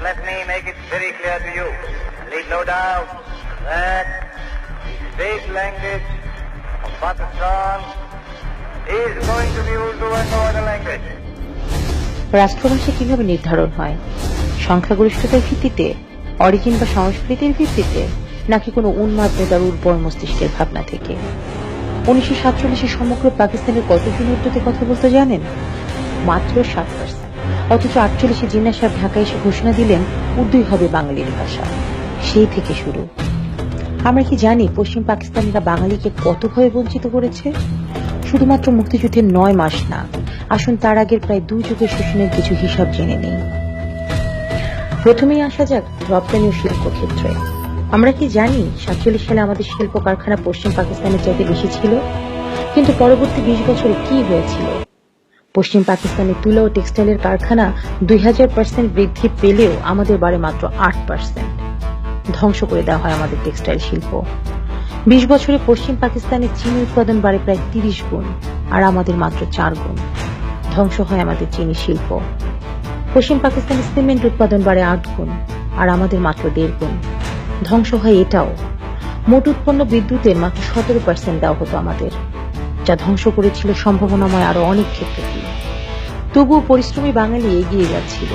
Let me make it very clear to you, leave no doubt, that the state language of Pakistan is going to be Urdu and no other language. রাষ্ট্রভাষা কীভাবে নির্ধারণ হয়? সংখ্যাগরিষ্ঠতার ভিত্তিতে origin বা সংস্কৃতির ভিত্তিতে নাকি কোনো উন্মাদ নেতার উর্বর মস্তিষ্কের ভাবনা থেকে? উনিশশো সাতচল্লিশে সমগ্র পাকিস্তানের কতজন উর্দুতে কথা বলতে জানেন? মাত্র সাত অথচ আটচল্লিশে জিন্না সাহেব ঢাকায় এসে ঘোষণা দিলেন, উর্দুই হবে বাঙালির ভাষা। সেই থেকে শুরু। আমরা কি জানি পশ্চিম পাকিস্তানিরা বাঙালিকে কতভাবে বঞ্চিত করেছে? শুধুমাত্র মুক্তিযুদ্ধের নয় মাস না, আসুন তার আগের প্রায় দুই যুগের শোষণের কিছু হিসাব জেনে নেই। প্রথমেই আসা যাক রপ্তানি ও শিল্প ক্ষেত্রে আমরা কি জানি সাতচল্লিশ সালে আমাদের শিল্প কারখানা পশ্চিম পাকিস্তানের চাইতে বেশি ছিল? কিন্তু পরবর্তী বিশ বছরে কি হয়েছিল? পশ্চিম পাকিস্তানে তুলা ও টেক্সটাইলের কারখানা দুই হাজার পার্সেন্ট বৃদ্ধি পেলেও আমাদের বাড়ে মাত্র আট পার্সেন্ট ধ্বংস করে দেওয়া হয় আমাদের টেক্সটাইল শিল্প। বিশ বছরে পশ্চিম পাকিস্তানে চিনি উৎপাদন বাড়ে প্রায় তিরিশ গুণ, আর আমাদের মাত্র চার গুণ। ধ্বংস হয় আমাদের চিনি শিল্প। পশ্চিম পাকিস্তানে সিমেন্ট উৎপাদন বাড়ে আট গুণ, আর আমাদের মাত্র দেড় গুণ। ধ্বংস হয় এটাও। মোট উৎপন্ন বিদ্যুতের মাত্র সতেরো পার্সেন্ট দেওয়া হতো আমাদের। যা ধ্বংস করেছিল সম্ভাবনাময় আরও অনেক ক্ষেত্রকে তবুও পরিশ্রমী বাঙালি এগিয়ে যাচ্ছিল।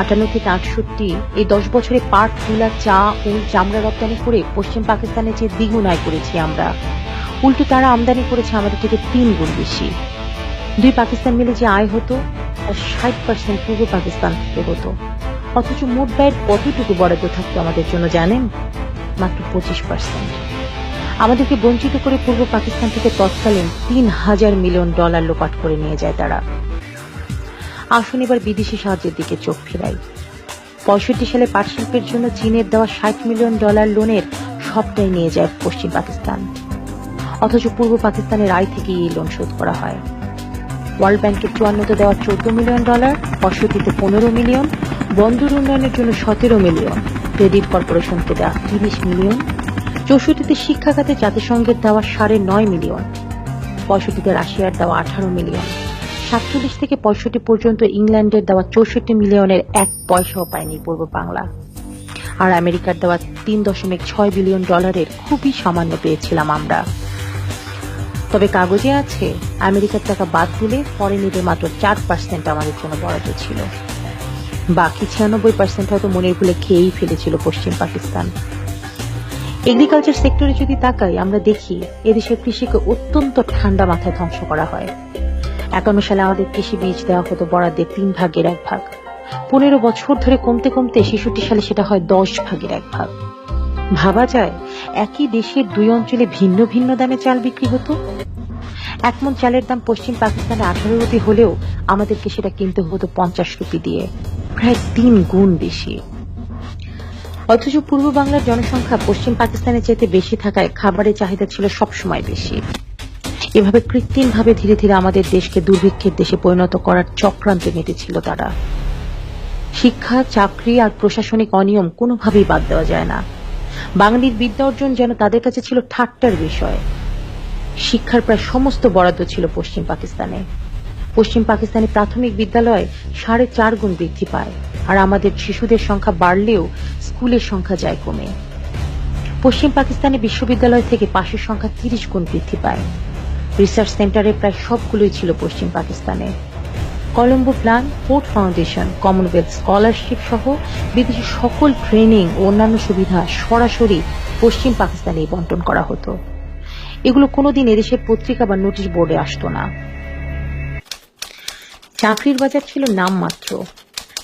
আটান্ন থেকে আটষট্টি এই দশ বছরে পাট, তুলা, চা ও চামড়া রপ্তানি করে পশ্চিম পাকিস্তানের চেয়ে দ্বিগুণ আয় করেছি আমরা। উল্টো তারা আমদানি করেছে আমাদের থেকে তিন গুণ বেশি। দুই পাকিস্তান মিলে যে আয় হতো, তার ষাট পার্সেন্ট পূর্ব পাকিস্তান থেকে হতো। অথচ মোট ব্যয়ের কতটুকু বরাদ্দ থাকতো আমাদের জন্য জানেন? মাত্র পঁচিশ পার্সেন্ট। আমাদেরকে বঞ্চিত করে পূর্ব পাকিস্তান থেকে তৎকালীন তিন হাজার মিলিয়ন ডলার লোপাট করে নিয়ে যায় তারা। আসুন এবার বিদেশি সাহায্যের দিকে চোখ ফেরাই। পঁয়ষট্টি সালে পাট শিল্পের জন্য চীনের দেওয়া ষাট মিলিয়ন ডলার লোনের সবটাই নিয়ে যায় পশ্চিম পাকিস্তান। অথচ পূর্ব পাকিস্তানের আয় থেকেই এই লোন শোধ করা হয়। ওয়ার্ল্ড ব্যাংকের চুয়ান্নতে দেওয়া চোদ্দ মিলিয়ন ডলার, পঁয়ষট্টিতে পনেরো মিলিয়ন, বন্দর উন্নয়নের জন্য সতেরো মিলিয়ন, ক্রেডিট কর্পোরেশনকে দেওয়া তিরিশ মিলিয়ন চৌষট্টিতে শিক্ষা খাতে জাতিসংঘের দেওয়া সাড়ে নয় মিলিয়ন। পঁয়ষট্টিতে রাশিয়ার দেওয়া আঠারো মিলিয়ন। সাতচল্লিশ থেকে পঁয়ষট্টি পর্যন্ত ইংল্যান্ডের দেওয়া চৌষট্টি মিলিয়নের এক পয়সাও পায়নি পূর্ব বাংলা। আর আমেরিকার দেওয়া তিন দশমিক ছয় বিলিয়ন ডলারের খুবই সামান্য পেয়েছিলাম আমরা। তবে কাগজে আছে, আমেরিকার টাকা বাদ দিলে ফরেনিদের মাত্র চার পার্সেন্ট আমাদের জন্য বরাদ্দ ছিল। বাকি ছিয়ানব্বই পার্সেন্ট হয়তো মনের ভুলে খেয়েই ফেলেছিল পশ্চিম পাকিস্তান। এগ্রিকালচার সেক্টরে যদি তাকাই, আমরা দেখি এদেশের কৃষিকে অত্যন্ত ঠান্ডা মাথায় ধ্বংস করা হয়। একান্ন সালে আমাদের কৃষি বীজ দেওয়া হতো বরাদ্দের তিন ভাগের এক ভাগ। পনেরো বছর ধরে কমতে কমতে ছেষট্টি সালে সেটা হয় দশ ভাগের এক ভাগ। ভাবা যায়, একই দেশের দুই অঞ্চলে ভিন্ন ভিন্ন দামে চাল বিক্রি হতো? এক মন চালের দাম পশ্চিম পাকিস্তানে আঠারো রুপি হলেও আমাদেরকে সেটা কিনতে হতো পঞ্চাশ রুপি দিয়ে। প্রায় তিন গুণ বেশি। অথচ পূর্ব বাংলার জনসংখ্যা পশ্চিম পাকিস্তানের চাইতে বেশি থাকায় খাবারের চাহিদা ছিল সবসময় বেশি। এভাবে কৃত্রিমভাবে ধীরে ধীরে আমাদের দেশকে দুর্ভিক্ষের দেশে পরিণত করার চক্রান্তে মেতেছিল তারা। শিক্ষা, চাকরি আর প্রশাসনিক অনিয়ম কোনোভাবেই বাদ দেওয়া যায় না। বাঙালির বিদ্যা অর্জন যেন তাদের কাছে ছিল ঠাট্টার বিষয়। শিক্ষার প্রায় সমস্ত বরাদ্দ ছিল পশ্চিম পাকিস্তানে। পশ্চিম পাকিস্তানি প্রাথমিক বিদ্যালয় সাড়ে চার গুণ বৃদ্ধি পায়। আর আমাদের শিশুদের সংখ্যা বাড়লেও স্কুলের সংখ্যা যায় কমে। পশ্চিম পাকিস্তানে বিশ্ববিদ্যালয় থেকে পাশের সংখ্যা তিরিশ গুণ বৃদ্ধি পায়। রিসার্চ সেন্টারে প্রায় সবগুলোই ছিল পশ্চিম পাকিস্তানে। Colombo Plan, Ford Foundation, Commonwealth scholarship সহ বিদেশি সকল ট্রেনিং ও অন্যান্য সুবিধা সরাসরি পশ্চিম পাকিস্তানে বন্টন করা হতো। এগুলো কোনোদিন এদেশের পত্রিকা বা নোটিশ বোর্ডে আসতো না। চাকরির বাজার ছিল নামমাত্র।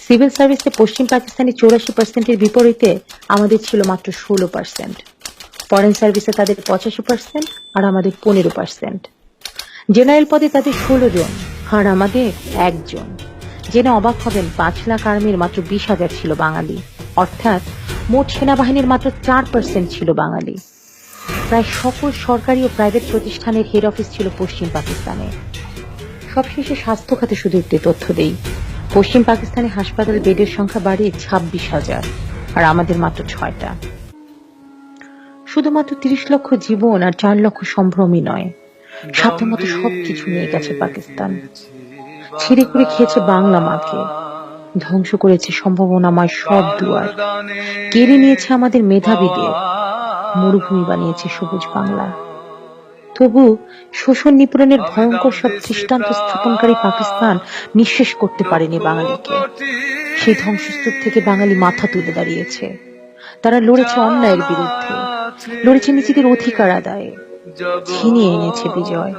সিভিল সার্ভিসে পশ্চিম পাকিস্তানি চৌরাশি পার্সেন্টের বিপরীতে আমাদের ছিল মাত্র ষোলো পার্সেন্ট। ফরেন সার্ভিসে তাদের পঁচাশি পার্সেন্ট আর আমাদের পনেরো পার্সেন্ট। জেনারেল পদে তাদের ষোলো জন আর আমাদের একজন। জেনে অবাক হবেন, পাঁচ লাখ আর্মির মাত্র বিশ হাজার ছিল বাঙালি। অর্থাৎ মোট সেনাবাহিনীর মাত্র চার পার্সেন্ট ছিল বাঙালি। প্রায় সকল সরকারি ও প্রাইভেট প্রতিষ্ঠানের হেড অফিস ছিল পশ্চিম পাকিস্তানে। সবশেষে স্বাস্থ্য খাতে শুধু একটি তথ্য দেই। পশ্চিম পাকিস্তানে হাসপাতালে বেডের সংখ্যা বাড়িয়ে ছাব্বিশ হাজার, আর আমাদের মাত্র ছয়টা। শুধুমাত্র তিরিশ লক্ষ জীবন আর চার লক্ষ সম্ভ্রমই নয় সাধ্যমতো সবকিছু নিয়ে গেছে পাকিস্তান। ছিঁড়ে করে খেয়েছে বাংলা মাকে, ধ্বংস করেছে সম্ভাবনাময় সব দুয়ার। কেড়ে নিয়েছে আমাদের মেধাবীদের, মরুভূমি বানিয়েছে সবুজ বাংলা। তবু শোষণ নিপীড়নের ভয়ঙ্কর সব দৃষ্টান্ত স্থাপনকারী পাকিস্তান নিঃশেষ করতে পারেনি বাঙালিকে। সেই ধ্বংসস্তূপ থেকে বাঙালি মাথা তুলে দাঁড়িয়েছে। তারা লড়েছে অন্যায়ের বিরুদ্ধে লড়েছে নিজেদের অধিকার আদায়ে ছিনিয়ে এনেছে বিজয়।